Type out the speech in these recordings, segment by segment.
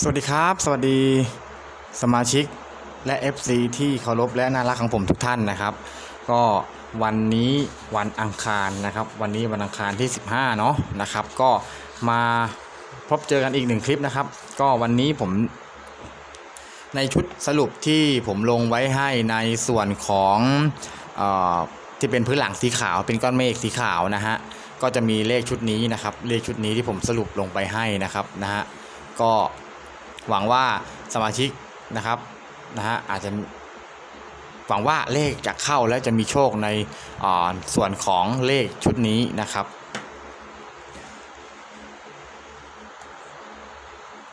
สวัสดีครับ สวัสดีสมาชิกและ FC ที่เคารพและน่ารักของผมทุกท่านนะครับ ก็วันนี้วันอังคารนะครับ วันนี้วันอังคารที่ 15 เนาะนะครับ ก็มาพบเจอกันอีกหนึ่งคลิปนะครับ ก็วันนี้ผม ในชุดสรุปที่ผมลงไว้ให้ในส่วนของออที่เป็นพื้นหลังสีขาวเป็นก้อนเมฆสีขาวนะฮะก็จะมีเลขชุดนี้นะครับ เลขชุดนี้ที่ผมสรุปลงไปให้นะครับนะฮะก็ หวังว่าสมาชิกนะครับนะฮะอาจจะหวังว่าเลขจะเข้าและจะมีโชคในอ่อส่วนของเลขชุดนี้นะครับ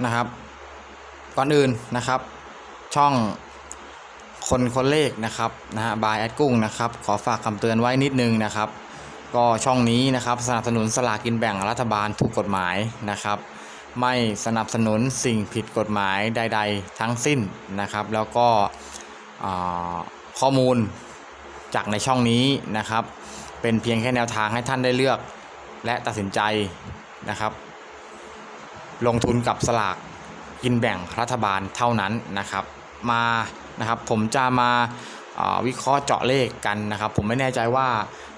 นะครับ ก่อนอื่นนะครับ ช่องคนคนเลขนะครับนะฮะบายแอดกุ้งนะครับ ขอฝากคำเตือนไว้นิดนึงนะครับ ก็ช่องนี้นะครับสนับสนุนสลากินแบ่งรัฐบาลถูกกฎหมายนะครับ ไม่สนับสนุนสิ่งผิดกฎหมายใด ๆ ทั้งสิ้นนะครับ แล้วก็ข้อมูลจากในช่องนี้นะครับ เป็นเพียงแค่แนวทางให้ท่านได้เลือกและตัดสินใจนะครับ ลงทุนกับสลากกินแบ่งรัฐบาลเท่านั้นนะครับ มานะครับผมจะมาวิเคราะห์เจาะเลขกันนะครับ ผมไม่แน่ใจว่า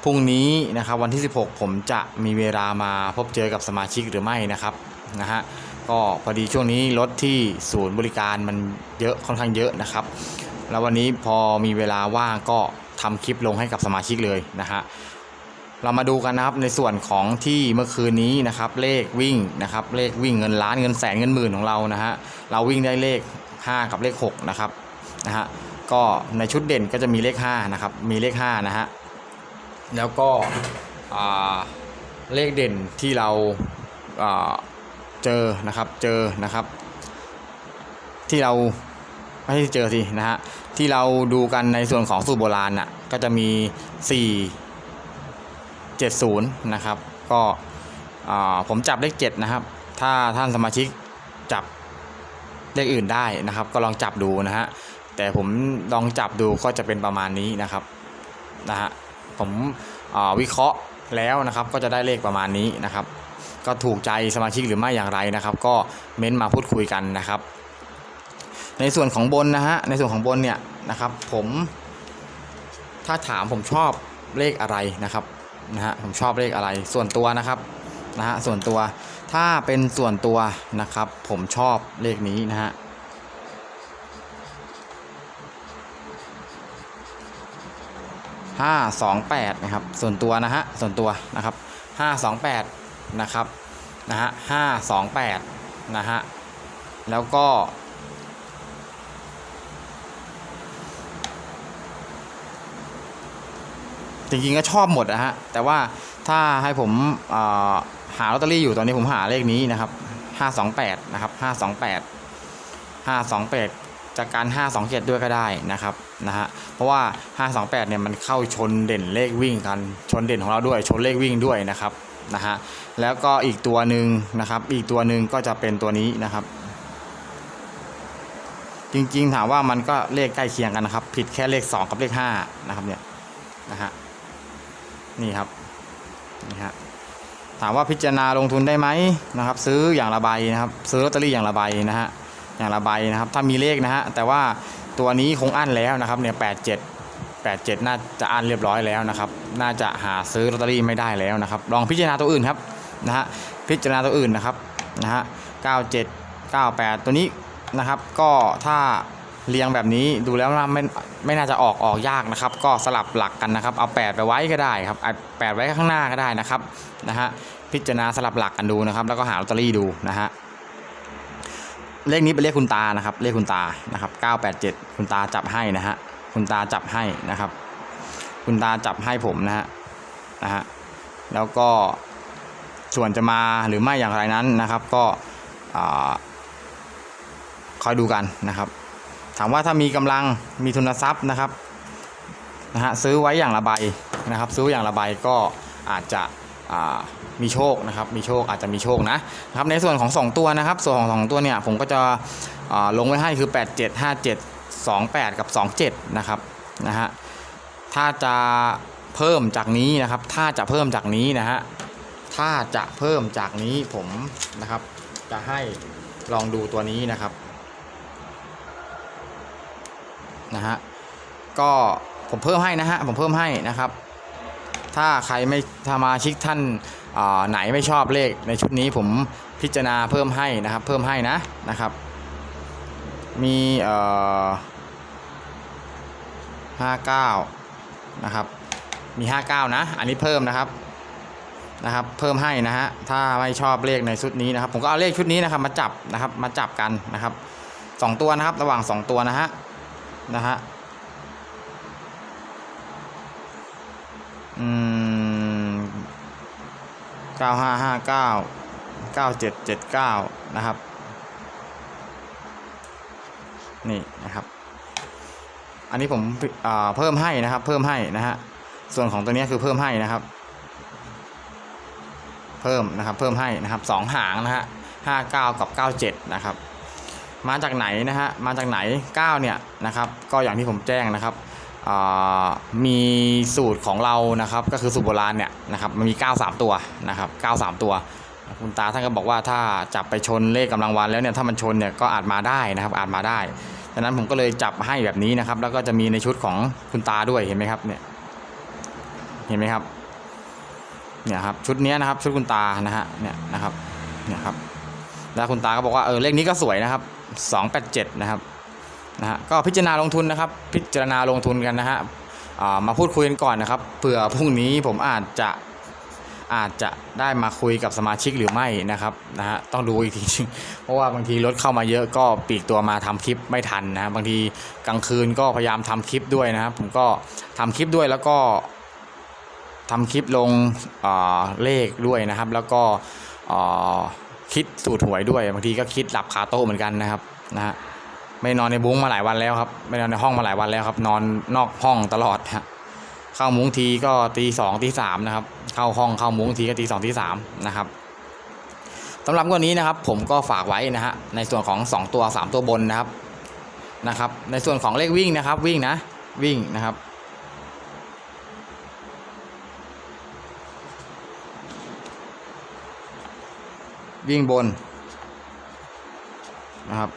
พรุ่งนี้นะครับวันที่ 16 ผมจะมีเวลามาพบเจอกับสมาชิกหรือไม่นะครับ นะฮะก็พอดีช่วงนี้รถที่ศูนย์บริการมันเยอะค่อนข้างเยอะนะครับ แล้ววันนี้พอมีเวลาว่างก็ทำคลิปลงให้กับสมาชิกเลยนะฮะเรามาดูกันนะครับในส่วนของที่เมื่อคืนนี้นะครับ เลขวิ่งนะครับเลขวิ่งเงินล้านเงินแสนเงินหมื่นของเรานะฮะเราวิ่งได้เลข 5 กับเลข6นะครับนะฮะก็ในชุดเด่นก็จะมีเลข5นะครับมีเลข5นะฮะแล้วก็เลขเด่นที่เรา เจอนะครับเจอนะครับ ที่เราไม่ใช่เจอสินะฮะที่เราดูกันในส่วนของสูตรโบราณน่ะก็จะมี 4 70 นะครับ ก็ผมจับเลข 7 นะครับ ถ้าท่านสมาชิกจับเลขอื่นได้นะครับ ก็ลองจับดูนะฮะแต่ผมลองจับดูก็จะเป็นประมาณนี้นะครับนะฮะผมวิเคราะห์แล้วนะครับก็จะได้เลขประมาณนี้นะครับ ก็ถูกใจสมาชิกหรือไม่อย่างไรนะครับ ก็เม้นต์มาพูดคุยกันนะครับ ในส่วนของบนนะฮะในส่วนของบนเนี่ยนะครับ ผมถ้าถามผมชอบเลขอะไรนะครับนะฮะผมชอบเลขอะไรส่วนตัวนะครับนะฮะส่วนตัวถ้าเป็นส่วนตัวนะครับ ผมชอบเลขนี้นะฮะห้าสองแปดนะครับส่วนตัวนะฮะส่วนตัวนะครับห้าสองแปด นะครับนะฮะห้าสองแปดนะฮะแล้วก็จริงๆก็ชอบหมดนะฮะแต่ว่าถ้าให้ผมหาลอตเตอรี่อยู่ตอนนี้ผมหาเลขนี้นะครับ528นะครับ528 528จากการ 527 ด้วยก็ได้นะครับนะฮะเพราะว่า 528 เนี่ยมันเข้าชนเด่นเลขวิ่งกันชนเด่นของเราด้วยชนเลขวิ่งด้วยนะครับ นะฮะแล้วก็อีกตัวหนึ่งนะครับ อีกตัวหนึ่งก็จะเป็นตัวนี้นะครับ จริงๆถามว่ามันก็เลขใกล้เคียงกันนะครับ ผิดแค่เลข 2 กับเลข5นะครับเนี่ยนะฮะนี่ครับนี่ฮะถามว่าพิจารณาลงทุนได้ไหมนะครับ ซื้ออย่างละใบนะครับ ซื้อลอตเตอรี่อย่างละใบนะฮะอย่างละใบนะครับ ถ้ามีเลขนะฮะแต่ว่าตัวนี้คงอั้นแล้วนะครับเนี่ยแปดเจ็ด แปดเจ็ดน่าจะอั้นเรียบร้อยแล้วนะครับ น่าจะหาซื้อลอตเตอรี่ไม่ได้แล้วนะครับ ลองพิจารณาตัวอื่นครับนะฮะพิจารณาตัวอื่นนะครับนะฮะเก้าเจ็ดเก้าแปดตัวนี้นะครับ ก็ถ้าเรียงแบบนี้ดูแล้วไม่ไม่น่าจะออกออกยากนะครับ ก็สลับหลักกันนะครับ เอา 8 ไปไว้ก็ได้ครับเอา8ไว้ข้างหน้าก็ได้นะครับนะฮะพิจารณาสลับหลักกันดูนะครับ แล้วก็หาลอตเตอรี่ดูนะฮะเลขนี้เป็นเลขคุณตานะครับเลขคุณตานะครับ 987 คุณตาจับให้นะฮะ คุณตาจับให้นะครับ คุณตาจับให้ผมนะฮะนะฮะแล้วก็ส่วนจะมาหรือไม่อย่างไรนั้นนะครับ ก็คอยดูกันนะครับ ถามว่าถ้ามีกำลังมีทุนทรัพย์นะครับนะฮะซื้อไว้อย่างละใบนะครับ ซื้ออย่างละใบก็อาจจะมีโชคนะครับ มีโชคอาจจะมีโชคนะครับในส่วนของ 2 ตัวนะครับ ส่วนของ2ตัวเนี่ยผมก็จะลงไว้ให้คือ 8 7 2 8 กับ 2 7 นะครับนะฮะถ้าจะเพิ่มจากนี้นะครับ ถ้าจะเพิ่มจากนี้นะฮะถ้าจะเพิ่มจากนี้ผมนะครับ จะให้ลองดูตัวนี้นะครับนะฮะก็ผมเพิ่มให้นะฮะผมเพิ่มให้นะครับ ถ้าใครไม่ถ้ามาชิกท่านอ่าไหนไม่ชอบเลขในชุดนี้ผมพิจารณาเพิ่มให้นะครับ เพิ่มให้นะนะครับ มีเอ่อ ห้าเก้านะครับมีห้าเก้านะ อันนี้เพิ่มนะครับนะครับ เพิ่มให้นะฮะถ้าไม่ชอบเลขในชุดนี้นะครับ ผมก็เอาเลขชุดนี้นะครับ มาจับนะครับมาจับกันนะครับสองตัวนะครับ ระหว่างสองตัวนะฮะนะฮะอืมเก้าห้าห้าเก้าเก้าเจ็ดเจ็ดเก้านะครับ นี่นะครับ อันนี้ผมเพิ่มให้นะครับ เพิ่มให้นะฮะส่วนของตัวนี้คือเพิ่มให้นะครับ เพิ่มนะครับ เพิ่มให้นะครับสองหางนะฮะห้าเก้ากับเก้าเจ็ดนะครับ มาจากไหนนะฮะมาจากไหนเก้าเนี่ยนะครับ ก็อย่างที่ผมแจ้งนะครับมีสูตรของเรานะครับ ก็คือสูตรโบราณเนี่ยนะครับมันมี9 3 ตัวนะครับ9 3 ตัวคุณตาท่านก็บอกว่าถ้าจับไปชนเลขกำลังวันแล้วเนี่ยถ้ามันชนเนี่ยก็อาจมาได้นะครับอาจมาได้ ดังนั้นผมก็เลยจับให้แบบนี้นะครับ แล้วก็จะมีในชุดของคุณตาด้วยเห็นไหมครับเนี่ยเห็นไหมครับเนี่ยครับชุดนี้นะครับชุดคุณตานะฮะเนี่ยนะครับเนี่ยครับแล้วคุณตาก็บอกว่าเออเลขนี้ก็สวยนะครับ 287 นะครับนะฮะก็พิจารณาลงทุนนะครับ พิจารณาลงทุนกันนะฮะมาพูดคุยกันก่อนนะครับเผื่อพรุ่งนี้ผมอาจจะ อาจจะได้มาคุยกับสมาชิกหรือไม่นะครับนะฮะต้องดูอีกทีเพราะว่าบางทีรถเข้ามาเยอะก็ปีกตัวมาทำคลิปไม่ทันนะบางทีกลางคืนก็พยายามทำคลิปด้วยนะครับผมก็ทำคลิปด้วยแล้วก็ทำคลิปลงเลขด้วยนะครับ แล้วก็คิดสูตรหวยด้วยบางทีก็คิดหลับคาโต๊ะเหมือนกันนะครับนะฮะไม่นอนในบุ้งมาหลายวันแล้วครับไม่นอนในห้องมาหลายวันแล้วครับ นอนนอกห้องตลอดฮะ เข้ามุ้งทีก็ตีสองตีสามนะครับ เข้าห้องเข้ามุ้งทีก็ตีสองตีสามนะครับสำหรับวันนี้นะครับ ผมก็ฝากไว้นะฮะในส่วนของ 2 ตัว 3 ตัวบนนะครับนะครับ ในส่วนของเลขวิ่งนะครับ วิ่งนะ วิ่งนะครับวิ่งบนนะครับ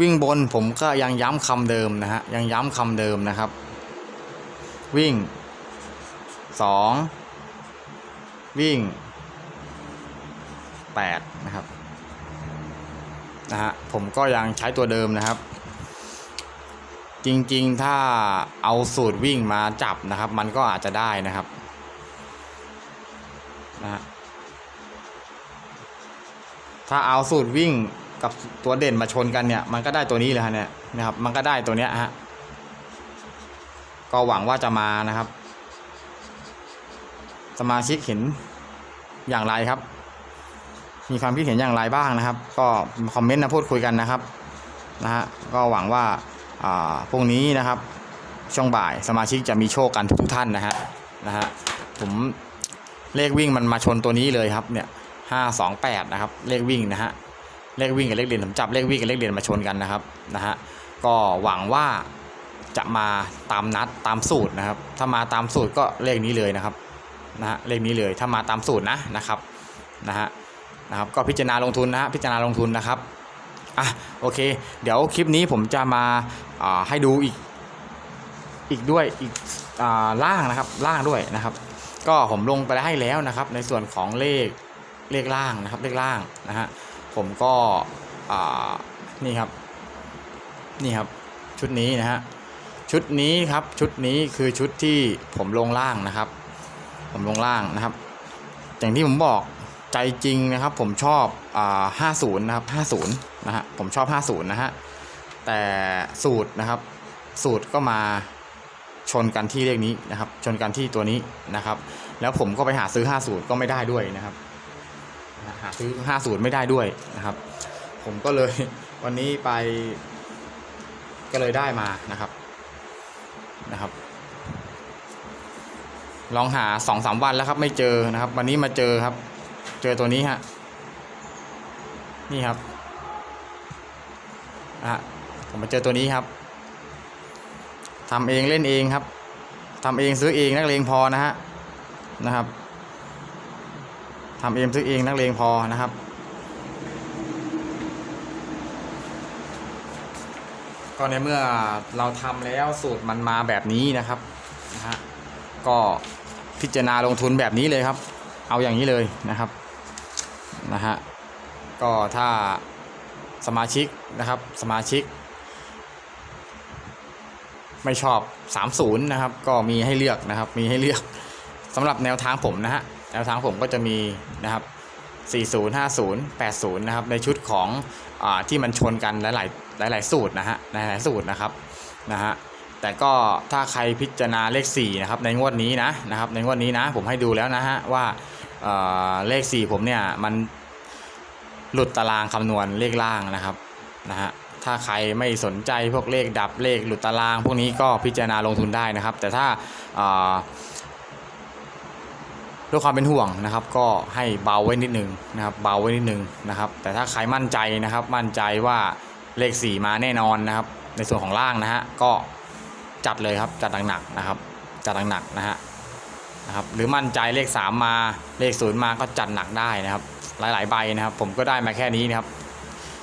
วิ่งบนผมก็ยังย้ำคำเดิมนะฮะยังย้ำคำเดิมนะครับ วิ่งสองวิ่งแปดนะครับนะฮะผมก็ยังใช้ตัวเดิมนะครับ จริงๆถ้าเอาสูตรวิ่งมาจับนะครับ มันก็อาจจะได้นะครับนะฮะถ้าเอาสูตรวิ่งกับตัวเด่นมาชนกันเนี่ย มันก็ได้ตัวนี้เลยฮะเนี่ยนะครับ มันก็ได้ตัวเนี้ยฮะ ก็หวังว่าจะมานะครับ สมาชิกเห็นอย่างไรครับ มีความคิดเห็นอย่างไรบ้างนะครับ ก็คอมเมนต์มาพูดคุยกันนะครับนะฮะก็หวังว่าอ่าพรุ่งนี้นะครับ ช่วงบ่ายสมาชิกจะมีโชคกันทุกท่านนะฮะนะฮะผมเลขวิ่งมันมาชนตัวนี้เลยครับเนี่ยห้าสองแปดนะครับ เลขวิ่งนะฮะเลขวิ่งกับเลขเด่นผมจับเลขวิ่งกับเลขเด่นมาชนกันนะครับนะฮะก็หวังว่า จะมาตามนัดตามสูตรนะครับ ถ้ามาตามสูตรก็เลขนี้เลยนะครับนะฮะเลขนี้เลยถ้ามาตามสูตรนะนะครับนะฮะนะครับ ก็พิจารณาลงทุนนะฮะพิจารณาลงทุนนะครับอะโอเค เดี๋ยวคลิปนี้ผมจะมาอ่าให้ดูอีกอีกด้วยอีกอ่าล่างนะครับล่างด้วยนะครับ ก็ผมลงไปให้แล้วนะครับ ในส่วนของเลขเลขล่างนะครับ เลขล่างนะฮะผมก็อ่านี่ครับนี่ครับชุดนี้นะฮะ ชุดนี้ครับชุดนี้คือชุดที่ผมลงล่างนะครับ ผมลงล่างนะครับ อย่างที่ผมบอกใจจริงนะครับ ผมชอบอ่าห้าศูนย์นะครับห้าศูนย์นะฮะผมชอบห้าศูนย์นะฮะแต่สูตรนะครับ สูตรก็มาชนกันที่เลขนี้นะครับ ชนกันที่ตัวนี้นะครับ แล้วผมก็ไปหาซื้อ 50 ก็ไม่ได้ด้วยนะครับ หาซื้อ 50 ไม่ได้ด้วยนะครับ ผมก็เลยวันนี้ไปก็เลยได้มานะครับ นะครับ ลองหาสองสามวันแล้วครับ ไม่เจอนะครับ วันนี้มาเจอครับ เจอตัวนี้ฮะนี่ครับนะฮะผมมาเจอตัวนี้ครับทำเองเล่นเองครับทำเองซื้อเองนักเลงพอนะฮะนะครับทำเองซื้อเองนักเลงพอนะครับ ก็ในเมื่อเราทำแล้วสูตรมันมาแบบนี้นะครับนะฮะก็พิจารณาลงทุนแบบนี้เลยครับ เอาอย่างนี้เลยนะครับนะฮะก็ถ้าสมาชิกนะครับสมาชิก ไม่ชอบ 30 นะครับ ก็มีให้เลือกนะครับ มีให้เลือกสำหรับแนวทางผมนะฮะแนวทางผมก็จะมีนะครับ40 50 80 นะครับในชุดของอที่มันชนกันหลายๆ หลาย ๆ สูตรนะฮะหลายๆสูตรนะครับนะฮะแต่ก็ถ้าใครพิจารณาเลข4นะครับในงวดนี้นะนะครับในงวดนี้นะผมให้ดูแล้วนะฮะว่าเอ่อเลข 4 ผมเนี่ยมันหลุดตารางคำนวณเลขล่างนะครับนะฮะถ้าใครไม่สนใจพวกเลขดับเลขหลุดตาราง พวกนี้ก็พิจารณาลงทุนได้นะครับ แต่ถ้าเอ่อด้วยความเป็นห่วงนะครับ ก็ให้เบาไว้นิดนึงนะครับ เบาไว้นิดนึงนะครับ แต่ถ้าใครมั่นใจนะครับ มั่นใจว่า เลข4มาแน่นอนนะครับ ในส่วนของล่างนะฮะก็จัดเลยครับจัดหนักๆนะครับ จัดหนักๆนะฮะนะครับหรือมั่นใจเลข 3 มาเลข0มาก็จัดหนักได้นะครับ หลายๆใบนะครับ ผมก็ได้มาแค่นี้นะครับ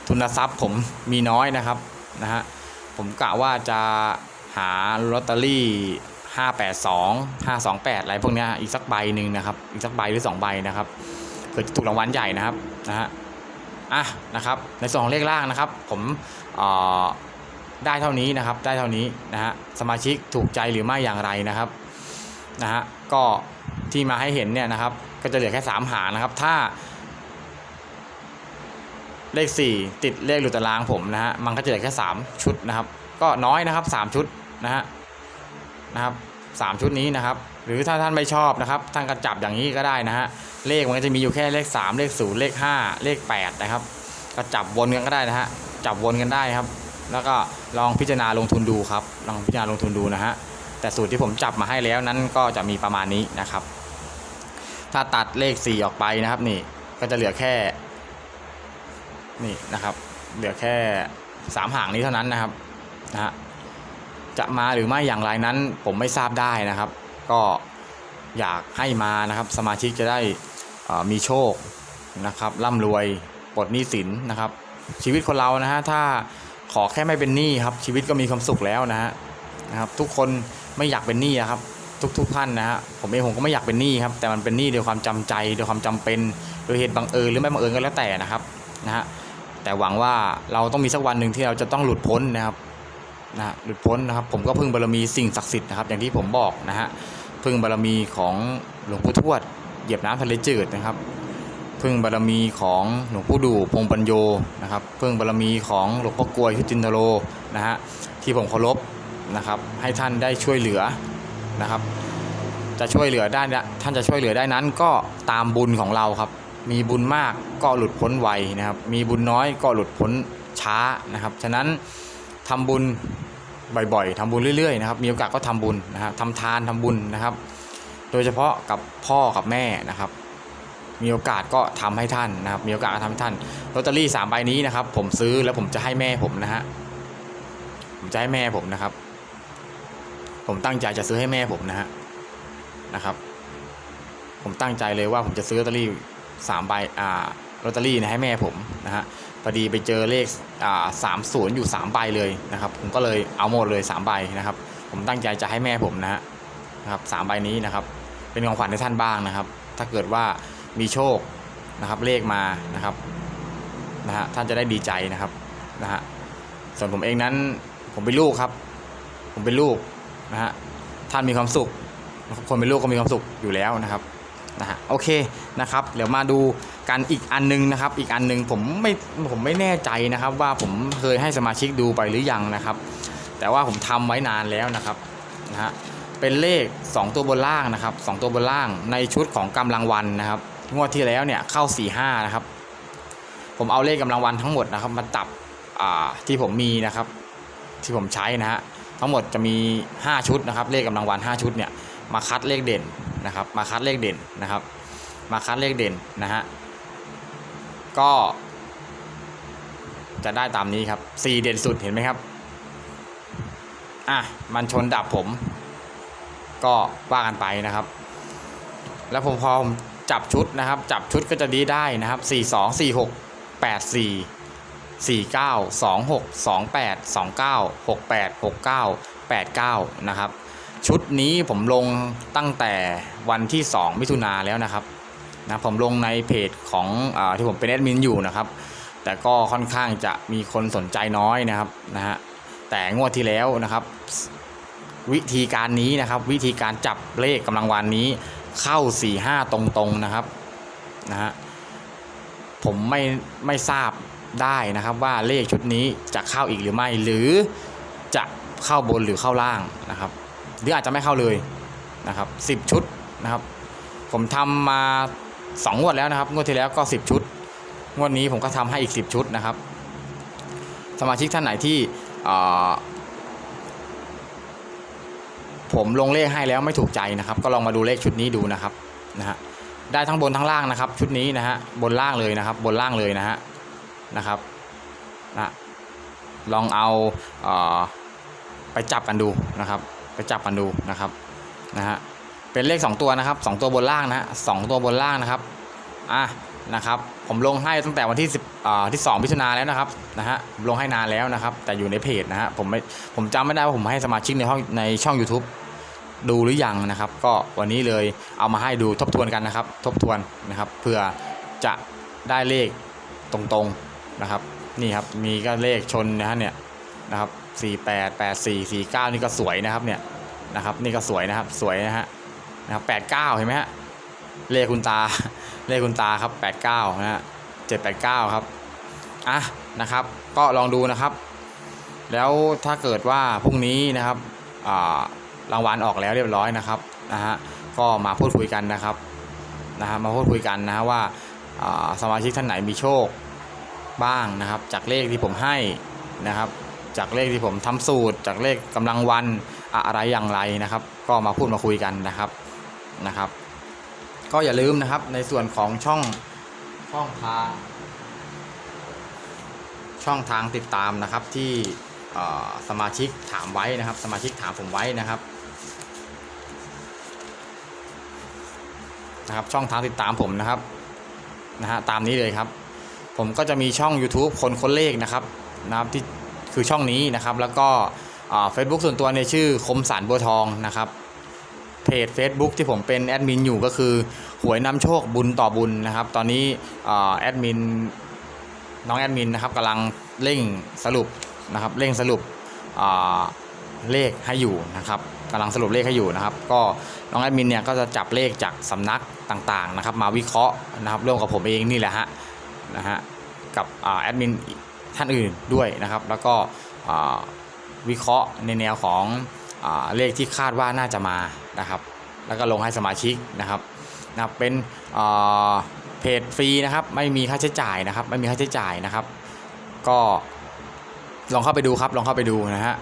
ทุนทรัพย์ผมมีน้อยนะครับนะฮะผมกะว่าจะหาลอตเตอรี่ 582 528 อะไรพวกเนี้ยอีกสักใบหนึ่งนะครับ อีกสักใบหรือ 2 ใบนะครับเผื่อถูกรางวัลใหญ่นะครับนะฮะ อะนะครับ ในส่วนของเลขล่างนะครับ ผมเอ่อได้เท่านี้นะครับ ได้เท่านี้นะฮะสมาชิกถูกใจหรือไม่อย่างไรนะครับนะฮะก็ที่มาให้เห็นเนี่ยนะครับ ก็จะเหลือแค่ 3 หางนะครับ ถ้า เลข 4 ติดเลขหลุดตารางผมนะฮะมันก็จะเหลือแค่ 3 ชุดนะครับ ก็น้อยนะครับ 3 ชุดนะฮะนะครับสามชุดนี้นะครับ หรือถ้าท่านไม่ชอบนะครับท่านก็จับอย่างนี้ก็ได้นะฮะเลขมันก็จะมีอยู่แค่เลข 3 เลข 0 เลข 5 เลข 8 นะครับ ก็จับวนกันก็ได้นะฮะจับวนกันได้ครับ แล้วก็ลองพิจารณาลงทุนดูครับ ลองพิจารณาลงทุนดูนะฮะแต่สูตรที่ผมจับมาให้แล้วนั้นก็จะมีประมาณนี้นะครับ ถ้าตัดเลข 4 ออกไปนะครับนี่ก็จะเหลือแค่นี่นะครับ เหลือแค่สามหางนี้เท่านั้นนะครับนะฮะจะมาหรือไม่อย่างไรนั้นผมไม่ทราบได้นะครับ ก็อยากให้มานะครับ สมาชิกจะได้มีโชคนะครับร่ำรวยปลดหนี้สินนะครับ ชีวิตคนเรานะฮะถ้าขอแค่ไม่เป็นหนี้ครับ ชีวิตก็มีความสุขแล้วนะฮะนะครับ ทุกคนไม่อยากเป็นหนี้ครับ ทุกทุกท่านนะฮะผมเองผมก็ไม่อยากเป็นหนี้ครับ แต่มันเป็นหนี้ด้วยความจำใจด้วยความจำเป็นโดยเหตุบังเอิญหรือไม่บังเอิญก็แล้วแต่นะครับนะฮะแต่หวังว่าเราต้องมีสักวันหนึ่งที่เราจะต้องหลุดพ้นนะครับ นะฮะหลุดพ้นนะครับ ผมก็พึ่งบารมีสิ่งศักดิ์สิทธิ์นะครับ อย่างที่ผมบอกนะฮะพึ่งบารมีของหลวงปู่ทวด เหยียบน้ำทะเลจืดนะครับ พึ่งบารมีของหลวงปู่ดูพงปัญโยนะครับ พึ่งบารมีของหลวงพ่อกลวยชุตินทโรนะฮะที่ผมเคารพนะครับ ให้ท่านได้ช่วยเหลือนะครับ จะช่วยเหลือได้ท่านจะช่วยเหลือได้นั้นก็ตามบุญของเราครับ มีบุญมากก็หลุดพ้นไวนะครับ มีบุญน้อยก็หลุดพ้นช้านะครับ ฉะนั้น ทำบุญบ่อยๆทำบุญเรื่อยๆนะครับมีโอกาสก็ทำบุญนะครับทำทานทำบุญนะครับ โดยเฉพาะกับพ่อกับแม่นะครับ มีโอกาสก็ทำให้ท่านนะครับ มีโอกาสก็ทำให้ท่านลอตเตอรี่สามใบนี้นะครับ ผมซื้อแล้วผมจะให้แม่ผมนะฮะผมจะให้แม่ผมนะครับ ผมตั้งใจจะซื้อให้แม่ผมนะฮะนะครับ ผมตั้งใจเลยว่าผมจะซื้อลอตเตอรี่สามใบอ่าลอตเตอรี่นะให้แม่ผมนะฮะพอดีไปเจอเลข สามศูนย์อยู่สามใบเลยนะครับ ผมก็เลยเอาหมดเลยสามใบนะครับ ผมตั้งใจจะให้แม่ผมนะฮะนะครับสามใบนี้นะครับ เป็นของขวัญให้ท่านบ้างนะครับ ถ้าเกิดว่ามีโชคนะครับเลขมานะครับนะฮะท่านจะได้ดีใจนะครับนะฮะส่วนผมเองนั้นผมเป็นลูกครับ ผมเป็นลูกนะฮะท่านมีความสุขคนเป็นลูกก็มีความสุขอยู่แล้วนะครับนะฮะโอเคนะครับเดี๋ยวมาดู กันอีกอันนึงนะครับ อีกอันนึงผมไม่ผมไม่แน่ใจนะครับ ว่าผมเคยให้สมาชิกดูไปหรือยังนะครับ แต่ว่าผมทำไว้นานแล้วนะครับนะฮะเป็นเลข 2 ตัวบนล่างนะครับ 2 ตัวบนล่างในชุดของกำลังวันนะครับงวดที่แล้วเนี่ยเข้า 4 5นะครับผมเอาเลขกำลังวันทั้งหมดนะครับมาตับที่ผมมีนะครับ ที่ผมใช้นะฮะทั้งหมดจะมี 5 ชุดนะครับ เลขกำลังวัน 5 ชุดเนี่ยมาคัดเลขเด่นนะครับ มาคัดเลขเด่นนะครับ มาคัดเลขเด่นนะฮะ ก็ จะได้ตามนี้ครับ4เด่นสุดเห็นไหมครับ อะ มันชนดับผม ก็ว่ากันไปนะครับ แล้วผมพอผมจับชุดนะครับ จับชุดก็จะดีได้นะครับ 4 2 4 6 8 4 49 26 28 29 68 69 89 นะครับ ชุดนี้ผมลงตั้งแต่วันที่ 2 มิถุนาแล้วนะครับ นะผมลงในเพจของอที่ผมเป็นแอดมินอยู่นะครับ แต่ก็ค่อนข้างจะมีคนสนใจน้อยนะครับนะฮะแต่งวดที่แล้วนะครับ วิธีการนี้นะครับ วิธีการจับเลขกำลังวันนี้เข้า 4 5 ตรงๆนะครับนะฮะผมไม่ไม่ทราบได้นะครับว่าเลขชุดนี้จะเข้าอีกหรือไม่ หรือจะเข้าบนหรือเข้าล่างนะครับหรืออาจจะไม่เข้าเลยนะครับ10 ชุดนะครับ ผมทำมา 2งวดแล้วนะครับ งวดที่แล้วก็ 10 ชุด งวดนี้ผมก็ทำให้อีก 10 ชุดนะครับ สมาชิกท่านไหนที่ผมลงเลขให้แล้วไม่ถูกใจนะครับ ก็ลองมาดูเลขชุดนี้ดูนะครับนะฮะได้ทั้งบนทั้งล่างนะครับ ชุดนี้นะฮะบนล่างเลยนะครับ บนล่างเลยนะฮะนะครับนะลองเอาเอ่อไปจับกันดูนะครับ ไปจับกันดูนะครับนะฮะ เป็นเลข 2 ตัวนะครับ 2 ตัวบนล่างนะฮะสองตัวบนล่างนะครับอะนะครับผมลงให้ตั้งแต่วันที่10อ่าที่2มิถุนาแล้วนะครับนะฮะผมลงให้นานแล้วนะครับ แต่อยู่ในเพจนะฮะผมไม่ผมจำไม่ได้ว่าผมให้สมาชิกในห้องในช่อง YouTube ดูหรือยังนะครับ ก็วันนี้เลยเอามาให้ดูทบทวนกันนะครับ ทบทวนนะครับเพื่อจะได้เลขตรงๆนะครับ นี่ครับมีก็เลขชนนะฮะเนี่ยนะครับ 48 84 49 นี่ก็สวยนะครับเนี่ยนะครับ นี่ก็สวยนะครับสวยนะฮะ นะครับ89เห็นไหมฮะเลขคุณตาเลขคุณตาครับ89นะฮะ789ครับอะนะครับ ก็ลองดูนะครับ แล้วถ้าเกิดว่าพรุ่งนี้นะครับรางวัลออกแล้วเรียบร้อยนะครับนะฮะก็มาพูดคุยกันนะครับนะฮะมาพูดคุยกันนะฮะว่าอ่าสมาชิกท่านไหนมีโชคบ้างนะครับ จากเลขที่ผมให้นะครับ จากเลขที่ผมทำสูตร จากเลขกำลังวันอะไรอย่างไรนะครับ ก็มาพูดมาคุยกันนะครับ นะครับ ก็อย่าลืมนะครับในส่วนของช่องช่องทาง ช่องทางติดตามนะครับที่สมาชิกถามไว้นะครับ สมาชิกถามผมไว้นะครับนะครับ ช่องทางติดตามผมนะครับนะฮะตามนี้เลยครับ ผมก็จะมีช่อง YouTube คนคนเลขนะครับนะครับที่คือช่องนี้นะครับ แล้วก็เฟซบุ๊กส่วนตัวเนี่ยชื่อคมสันบัวทองนะครับ เพจ Facebook ที่ผมเป็นแอดมินอยู่ก็คือหวยนำโชคบุญต่อบุญนะครับ ตอนนี้แอดมินน้องแอดมินนะครับกำลังเร่งสรุปนะครับเร่งสรุปเลขให้อยู่นะครับกำลังสรุปเลขให้อยู่นะครับ ก็น้องแอดมินเนี่ยก็จะจับเลขจากสำนักต่างๆนะครับ มาวิเคราะห์นะครับร่วมกับผมเองนี่แหละฮะนะฮะกับแอดมินท่านอื่นด้วยนะครับ แล้วก็วิเคราะห์ในแนวของ เลขที่คาดว่าน่าจะมานะครับ แล้วก็ลงให้สมาชิกนะครับนะครับเป็นอ่าเพจฟรีนะครับ ไม่มีค่าใช้จ่ายนะครับ ไม่มีค่าใช้จ่ายนะครับ ก็ลองเข้าไปดูครับ ลองเข้าไปดูนะฮะ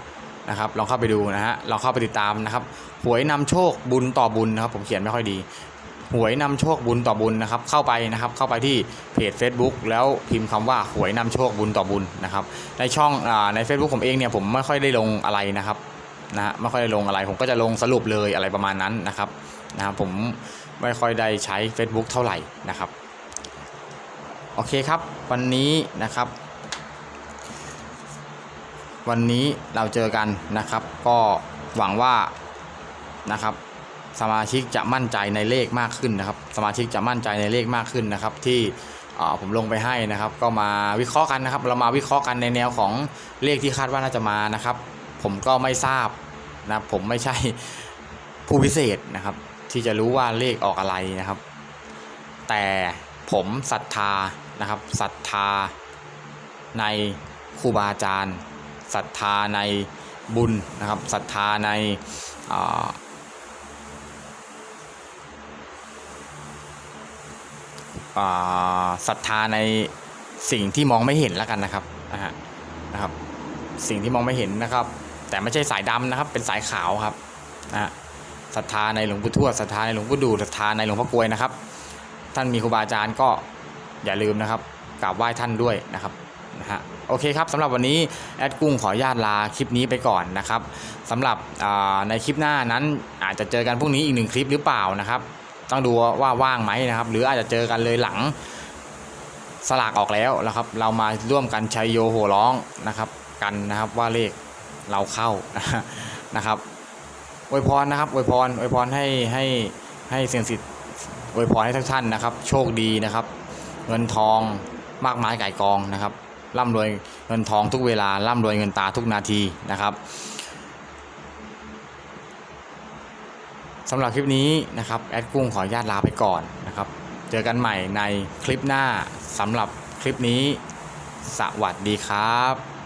นะครับลองเข้าไปดูนะฮะลองเข้าไปติดตามนะครับหวยนำโชคบุญต่อบุญนะครับ ผมเขียนไม่ค่อยดีหวยนำโชคบุญต่อบุญนะครับ เข้าไปนะครับ เข้าไปที่เพจ Facebook แล้วพิมพ์คำว่าหวยนำโชคบุญต่อบุญนะครับ ในช่องอาใน Facebook ผมเองเนี่ยผมไม่ค่อยได้ลงอะไรนะครับ นะฮะไม่ค่อยได้ลงอะไร ผมก็จะลงสรุปเลยอะไรประมาณนั้นนะครับนะครับผมไม่ค่อยได้ใช้ Facebook เท่าไหร่นะครับ โอเคครับ วันนี้นะครับ วันนี้เราเจอกันนะครับ ก็หวังว่านะครับ สมาชิกจะมั่นใจในเลขมากขึ้นนะครับ สมาชิกจะมั่นใจในเลขมากขึ้นนะครับ ที่เออผมลงไปให้นะครับ ก็มาวิเคราะห์กันนะครับ เรามาวิเคราะห์กันในแนวของเลขที่คาดว่าน่าจะมานะครับ ผมก็ไม่ทราบนะผมไม่ใช่ผู้พิเศษนะครับ ที่จะรู้ว่าเลขออกอะไรนะครับ แต่ผมศรัทธานะครับศรัทธาในครูบาอาจารย์ศรัทธาในบุญนะครับศรัทธาในศรัทธาในสิ่งที่มองไม่เห็นแล้วกันนะครับนะฮะนะครับ สิ่งที่มองไม่เห็นนะครับ แต่ไม่ใช่สายดำนะครับ เป็นสายขาวครับนะศรัทธาในหลวงปู่ทวดศรัทธาในหลวงปู่ดูศรัทธาในหลวงพ่อกลวยนะครับ ท่านมีครูบาอาจารย์ก็อย่าลืมนะครับกราบไหว้ท่านด้วยนะครับนะฮะโอเคครับสำหรับวันนี้แอดกุ้งขออนุญาตลาคลิปนี้ไปก่อนนะครับสำหรับในคลิปหน้านั้นอาจจะเจอกันพรุ่งนี้อีกหนึ่งคลิปหรือเปล่านะครับ ต้องดูว่าว่างไหมนะครับ หรืออาจจะเจอกันเลยหลังสลากออกแล้วนะครับ เรามาร่วมกันชัยโยโห่ร้องนะครับ กันนะครับว่าเลข เราเข้านะครับอวยพรนะครับอวยพรอวยพรให้ให้ให้เสียงสิทธิ์อวยพรให้ทุกท่านนะครับ โชคดีนะครับ เงินทองมากมายไก่ายกองนะครับร่ำรวยเงินทองทุกเวลาร่ำรวยเงินตาทุกนาทีนะครับสำหรับคลิปนี้นะครับแอดกุ้งขออนุญาตลาไปก่อนนะครับ เจอกันใหม่ในคลิปหน้าสำหรับคลิปนี้ สวัสดีครับ